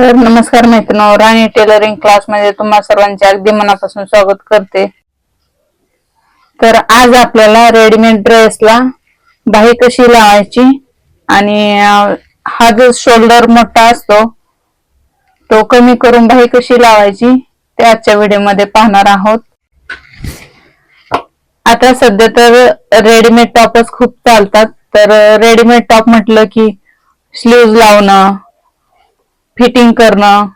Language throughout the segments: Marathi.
तर नमस्कार मैत्रिणी राणी टेलरिंग क्लासमध्ये तुम्हा सर्वांचे अगदी मनापासून स्वागत करते. तर आज आपल्याला रेडीमेड ड्रेसला बाही कशी लावायची आणि हा जो शोल्डर मोठा असतो तो कमी करून बाही कशी लावायची ते आजच्या व्हिडिओमध्ये पाहणार आहोत. आता सध्या तर रेडीमेड टॉपच खूप चालतात. तर रेडीमेड टॉप म्हटलं की स्लीव्ह लावणं फिटिंग करणं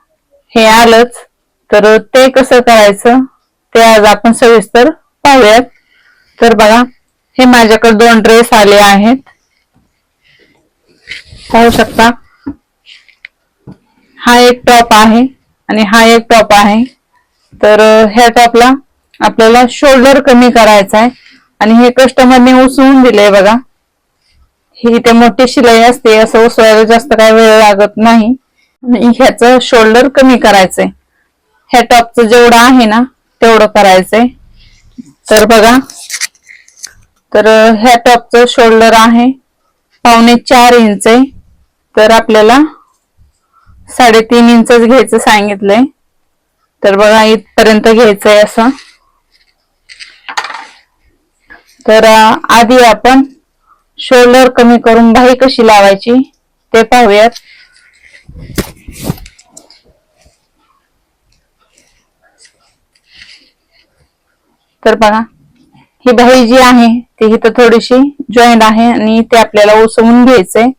हे आलंच. तर ते कसं करायचं ते आज आपण सविस्तर पाहूयात. तर बघा हे माझ्याकडे दोन ड्रेस आले आहेत. पाहू शकता. हा एक टॉप आहे आणि हा एक टॉप आहे. तर ह्या टॉपला आपल्याला शोल्डर कमी करायचा आहे. आणि हे कस्टमरने उसळून दिले बघा. ही इथे मोठी शिलाई असते असं उसवायला जास्त काही वेळ लागत नाही. ह्याचं शोल्डर कमी करायचंय. ह्या टॉपचं जेवढं आहे ना तेवढं करायचंय. तर बघा. तर ह्या टॉपचं शोल्डर आहे. पावणे चार इंच आहे. तर आपल्याला साडेतीन इंचच घ्यायचं सांगितलंय. तर बघा इथपर्यंत घ्यायचंय असं. तर आधी आपण शोल्डर कमी करून बाही कशी लावायची ते पाहूयात. तर बघा ही बाई जी आहे ती इथं थोडीशी जॉईंट आहे आणि ते आपल्याला उसवून घ्यायचंय.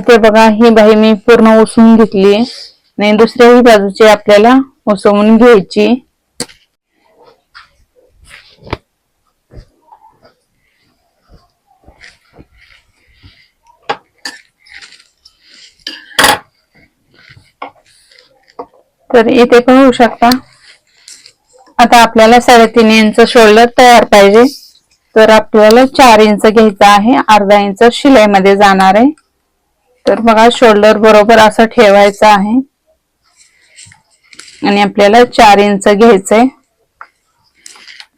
इथे बघा ही बाई मी पूर्ण उसवून घेतली. आणि दुसऱ्याही बाजूची आपल्याला उसवून घ्यायची. तर इथे पाहू शकता. आता आपल्याला साडेतीन इंच शोल्डर तयार पाहिजे. तर आपल्याला चार इंच घ्यायचा आहे. अर्धा इंच शिलाईमध्ये जाणार आहे. तर बघा शोल्डर बरोबर असं ठेवायचं आहे. आणि आपल्याला चार इंच घ्यायचंय.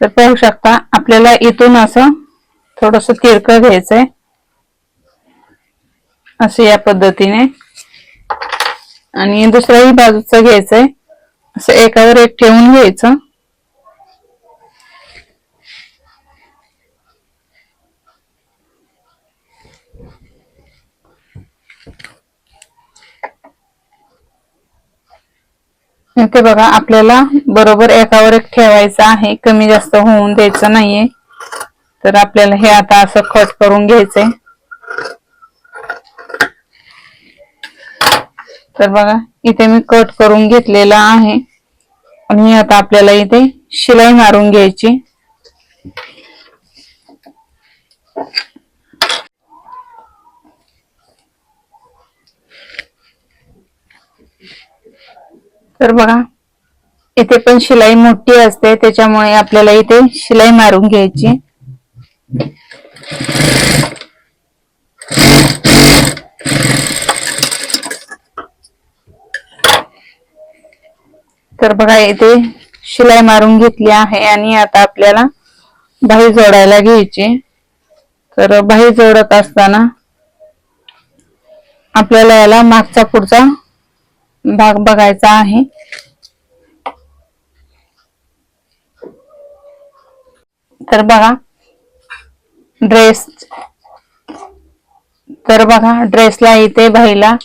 तर पाहू शकता आपल्याला इथून असं थोडस तिरकं घ्यायचंय. असं या पद्धतीने. आणि दुसऱ्याही बाजूचं घ्यायचंय. असं एकावर एक ठेवून घ्यायचं. इथे बघा आपल्याला बरोबर एकावर एक ठेवायचं आहे. कमी जास्त होऊन द्यायचं नाहीये. तर आपल्याला हे आता असं कट करून घ्यायचंय. तर बघा इथे मी कट करून घेतलेला आहे. आणि आता आपल्याला इथे शिलाई मारून घ्यायची. तर बघा इथे पण शिलाई मोठी असते त्याच्यामुळे आपल्याला इथे शिलाई मारून घ्यायची. तर बघा इथे शिलाई मारून घेतली आहे आणि आता आपल्याला बाही जोडायला घ्यायची. तर बाही जोडत असताना आपल्याला याला मागचा पुढचा भाग बघायचा आहे. तर बघा ड्रेस तर बघा ड्रेसला इथे बाईला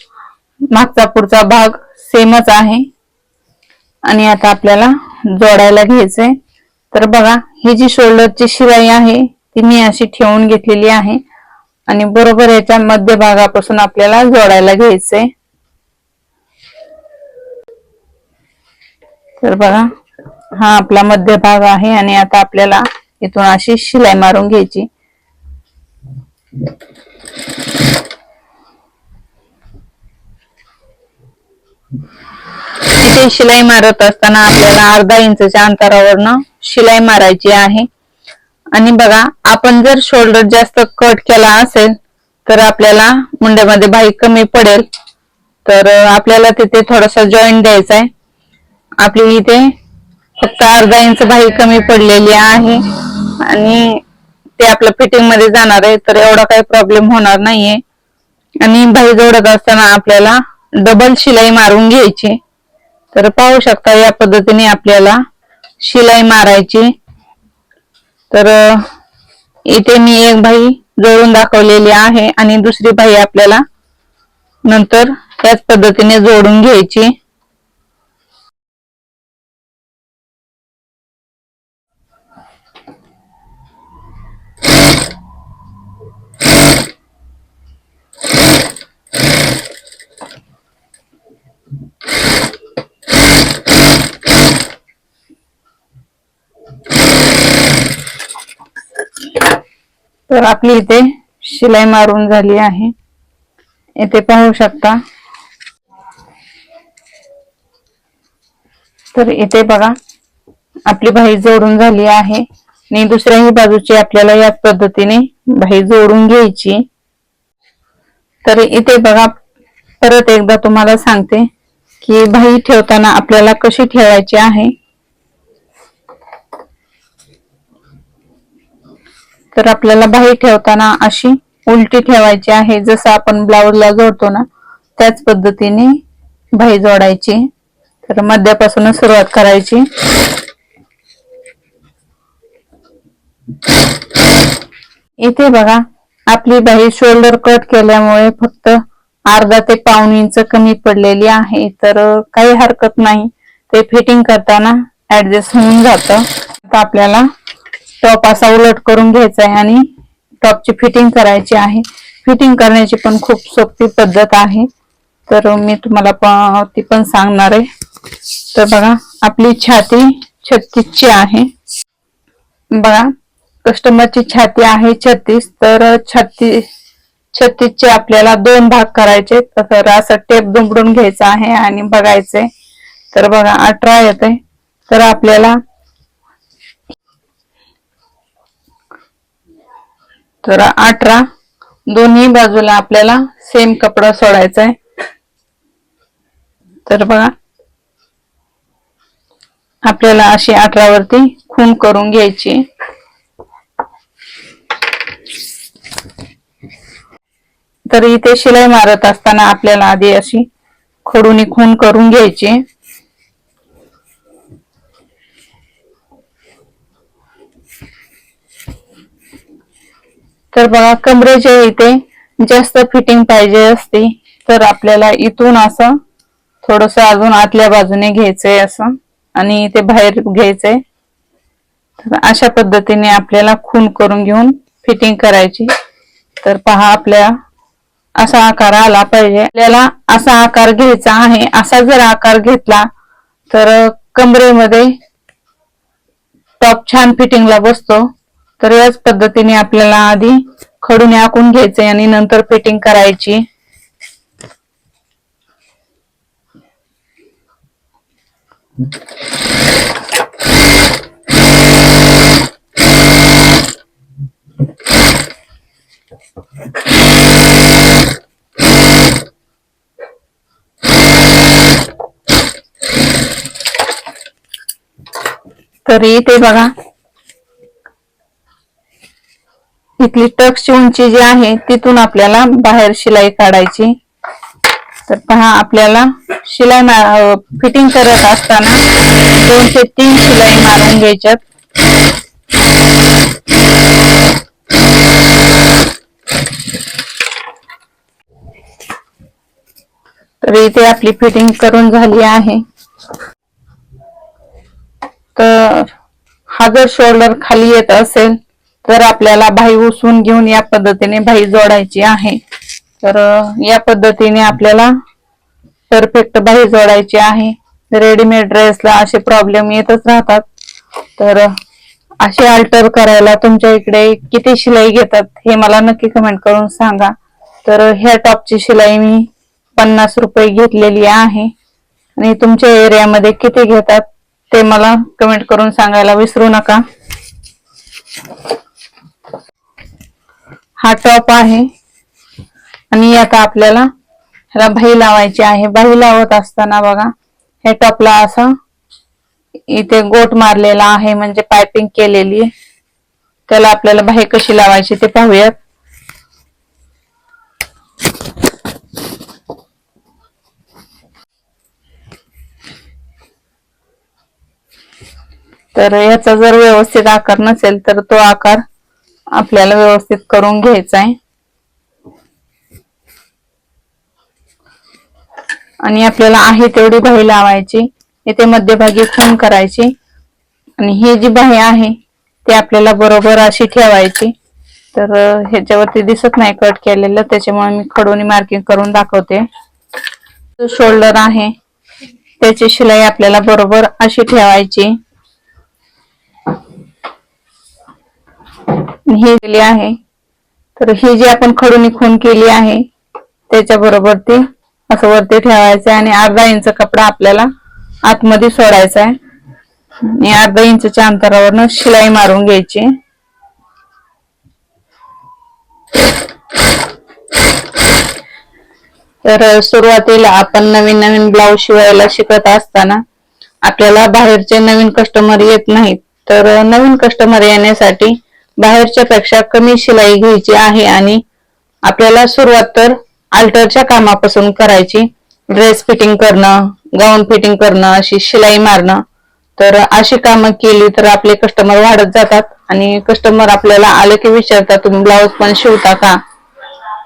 मागचा पुढचा भाग सेमच आहे. आणि आता आपल्याला जोडायला घ्यायचंय तर बघा ही जी शोल्डरची शिलाई आहे ती मी अशी ठेवून घेतलेली आहे. आणि बरोबर याच्या मध्यभागापासून आपल्याला जोडायला घ्यायचंय तर बघा हा आपला मध्य भाग आहे आणि आता आपल्याला इथून अशी शिलाई मारून घ्यायची. इथे शिलाई मारत असताना आपल्याला अर्धा इंचच्या अंतरावरनं शिलाई मारायची आहे. आणि बघा आपण जर शोल्डर जास्त कट केला असेल तर आपल्याला मुंड्यामध्ये भाई कमी पडेल. तर आपल्याला तिथे थोडासा जॉईंट द्यायचा आहे. आपली इथे फक्त अर्धा इंच बाही कमी पडलेली आहे. आणि ते आपलं फिटिंगमध्ये जाणार आहे तर एवढा काही प्रॉब्लेम होणार नाहीये. आणि बाही जोडत असताना आपल्याला डबल शिलाई मारून घ्यायची. तर पाहू शकता या पद्धतीने आपल्याला शिलाई मारायची. तर इथे मी एक बाई जोडून दाखवलेली आहे आणि दुसरी बाई आपल्याला नंतर त्याच पद्धतीने जोडून घ्यायची. तर आपली इथे शिलाई मारून झाली आहे. इथे पाहू शकता. तर इथे बघा आपली भाई जोडून झाली आहे. आणि दुसऱ्याही बाजूची आपल्याला याच पद्धतीने भाई जोडून घ्यायची. तर इथे बघा परत एकदा तुम्हाला सांगते की भाई ठेवताना आपल्याला कशी ठेवायची आहे. तर आपल्याला बाही ठेवताना अशी उलटी ठेवायची आहे. जसं आपण ब्लाऊजला जोडतो ना त्याच पद्धतीने बाही जोडायची. तर मध्यापासूनच सुरुवात करायची. इथे बघा आपली बाही शोल्डर कट केल्यामुळे फक्त अर्धा ते पाऊन इंच कमी पडलेली आहे. तर काही हरकत नाही. ते फिटिंग करताना ऍडजस्ट होऊन जात. आपल्याला टॉप असा उलट करून घ्यायचा आहे आणि टॉपची फिटिंग करायची आहे. फिटिंग करण्याची पण खूप सोपी पद्धत आहे. तर मी तुम्हाला प- ती पण सांगणार आहे. तर बघा आपली छाती छत्तीसची आहे. बघा कस्टमरची छाती आहे छत्तीस. तर छत्तीस छत्तीसचे आपल्याला दोन भाग करायचे तर असं टेप दुमडून घ्यायचा आहे आणि बघायचे तर बघा अठरा येते तर आपल्याला तर अठरा. दोन्ही बाजूला आपल्याला सेम कपडा सोडायचा आहे. तर बघा. आपल्याला अशी अठरा वरती खून करून घ्यायची. तर इथे शिलाई मारत असताना आपल्याला आधी अशी खडूनी खून करून घ्यायची. तर बघा कमरेच्या इथे जास्त फिटिंग पाहिजे असती. तर आपल्याला इथून असं थोडस अजून आतल्या बाजूने घ्यायचंय असं आणि इथे बाहेर घ्यायचंय. तर अशा पद्धतीने आपल्याला खून करून घेऊन फिटिंग करायची. तर पहा आपल्या असा आकार आला पाहिजे. आपल्याला असा आकार घ्यायचा आहे असा जर आकार घेतला तर कमरेमध्ये टॉप छान फिटिंगला बसतो. तर याच पद्धतीने आपल्याला आधी खडून आखून घ्यायचे आणि नंतर फिटिंग करायची. तरी ते बघा इथली टक्सची उंची जी आहे तिथून आपल्याला बाहेर शिलाई काढायची. तर पहा आपल्याला शिलाई फिटिंग करत असताना दोन ते तीन शिलाई मारून घ्यायच्यात. तर इथे आपली फिटिंग करून झाली आहे. तर हा जर शोल्डर खाली येत असेल तर आपल्याला भाई उसवून घेऊन या पद्धतीने भाई जोडायची आहे. तर या पद्धतीने आपल्याला परफेक्ट भाई जोडायची आहे. रेडीमेड ड्रेसला असे प्रॉब्लेम येतच राहतात. तर असे अल्टर करायला तुमच्या इकडे किती शिलाई घेतात हे मला नक्की कमेंट करून सांगा. तर ह्या टॉपची शिलाई मी पन्नास रुपये घेतलेली आहे. आणि तुमच्या एरियामध्ये किती घेतात ते मला कमेंट करून सांगायला विसरू नका. हा टॉप आहे. आणि आता आपल्याला ह्याला बाही लावायची आहे. भाई लावत असताना बघा हे टॉपला असं इथे गोट मारलेला आहे म्हणजे पायपिंग केलेली आहे. त्याला आपल्याला बाही कशी लावायची ते पाहूयात. तर याचा जर व्यवस्थित आकार नसेल तर तो आकार आपल्याला व्यवस्थित करून घ्यायचा आहे आणि आपल्याला आहे तेवढी बाही लावायची इथे मध्यभागी खून करायची. आणि ही जी बाही आहे ती आपल्याला बरोबर अशी ठेवायची. तर ह्याच्यावरती दिसत नाही कट केलेलं त्याच्यामुळे मी खडूनी मार्किंग करून दाखवते. जो शोल्डर आहे त्याची शिलाई आपल्याला बरोबर अशी ठेवायची. हे केली आहे. तर ही जी आपण खडूनी खून केली आहे त्याच्याबरोबर ते ती असं वरती ठेवायचं आहे आणि अर्धा इंच कपडा आपल्याला आतमध्ये सोडायचा आहे. आणि अर्धा इंचच्या अंतरावरनं शिलाई मारून घ्यायची. तर सुरुवातीला आपण नवीन नवीन ब्लाऊज शिवायला शिकत असताना आपल्याला बाहेरचे नवीन कस्टमर येत नाहीत. तर नवीन कस्टमर येण्यासाठी बाहेरच्या पेक्षा कमी शिलाई घ्यायची आहे आणि आपल्याला सुरुवात तर अल्टरच्या कामापासून करायची. ड्रेस फिटिंग करणं गाऊन फिटिंग करणं अशी शिलाई मारणं. तर अशी कामं केली तर आपले कस्टमर वाढत जातात आणि कस्टमर आपल्याला आले की विचारतात तुम्ही ब्लाऊज पण शिवता का?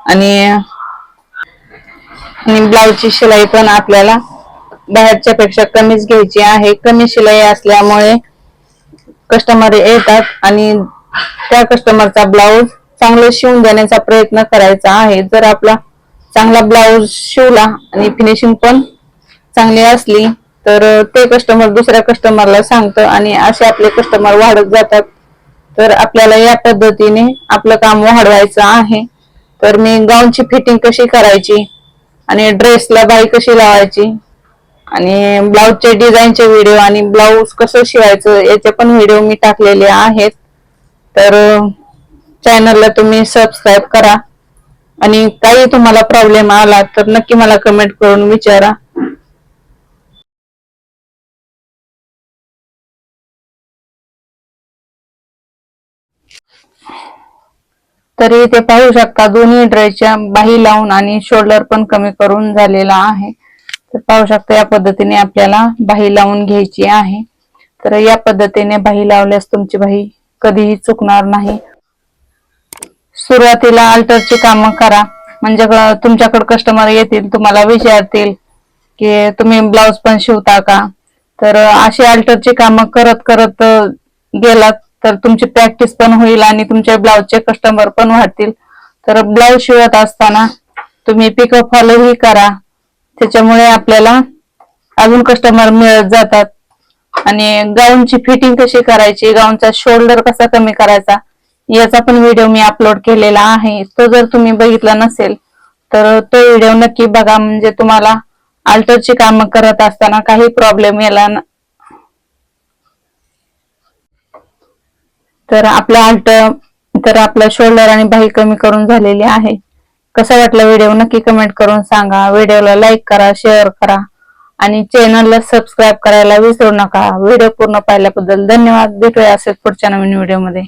आणि आणि ब्लाऊजची शिलाई पण आपल्याला बाहेरच्या पेक्षा कमीच घ्यायची आहे. कमी शिलाई असल्यामुळे कस्टमर येतात आणि त्या कस्टमरचा ब्लाऊज चांगलं शिवून देण्याचा प्रयत्न करायचा आहे. जर आपला चांगला ब्लाऊज शिवला आणि फिनिशिंग पण चांगली असली तर ते कस्टमर दुसऱ्या कस्टमरला सांगतं आणि असे आपले कस्टमर वाढत जातात. तर आपल्याला या पद्धतीने आपलं काम वाढवायचं आहे. तर मी गाऊनची फिटिंग कशी करायची आणि ड्रेसला बाई कशी लावायची आणि ब्लाऊजचे डिझाईनचे व्हिडिओ आणि ब्लाऊज कसं शिवायचं याचे पण व्हिडिओ मी टाकलेले आहेत. तर चॅनलला तुम्ही सबस्क्राईब करा. आणि काही तुम्हाला प्रॉब्लेम आला तर नक्की मला कमेंट करून विचारा. तरी इथे पाहू शकता दोन्ही ड्रेसच्या बाही लावून आणि शोल्डर पण कमी करून झालेला आहे. तर पाहू शकता या पद्धतीने आपल्याला बाही लावून घ्यायची आहे. तर या पद्धतीने बाही लावल्यास तुमची बाही कधीही चुकणार नाही. सुरुवातीला अल्टरची कामं करा. म्हणजे तुमच्याकडे कस्टमर येतील तुम्हाला विचारतील की तुम्ही ब्लाऊज पण शिवता का? तर अशी अल्टरची कामं करत करत गेलात तर तुमची प्रॅक्टिस पण होईल आणि तुमच्या ब्लाऊजचे कस्टमर पण वाढतील. तर ब्लाऊज शिवत असताना तुम्ही पिकअप फॉलोही करा. त्याच्यामुळे आपल्याला अजून कस्टमर मिळत जातात. आणि गाऊनची फिटिंग कशी करायची गाऊनचा शोल्डर कसा कमी करायचा याचा पण व्हिडिओ मी अपलोड केलेला आहे. तो जर तुम्ही बघितला नसेल तर तो व्हिडिओ नक्की बघा. म्हणजे तुम्हाला अल्टरची कामं करत असताना काही प्रॉब्लेम याला तर आपला अल्टर तर आपला शोल्डर आणि बाही कमी करून झालेली आहे. कसा वाटला व्हिडिओ नक्की कमेंट करून सांगा. व्हिडिओला लाईक करा शेअर करा. आणि चॅनलला सबस्क्राईब करायला विसरू नका. व्हिडिओ पूर्ण पाहिल्याबद्दल धन्यवाद. भेटूया असेच पुढच्या नवीन व्हिडिओमध्ये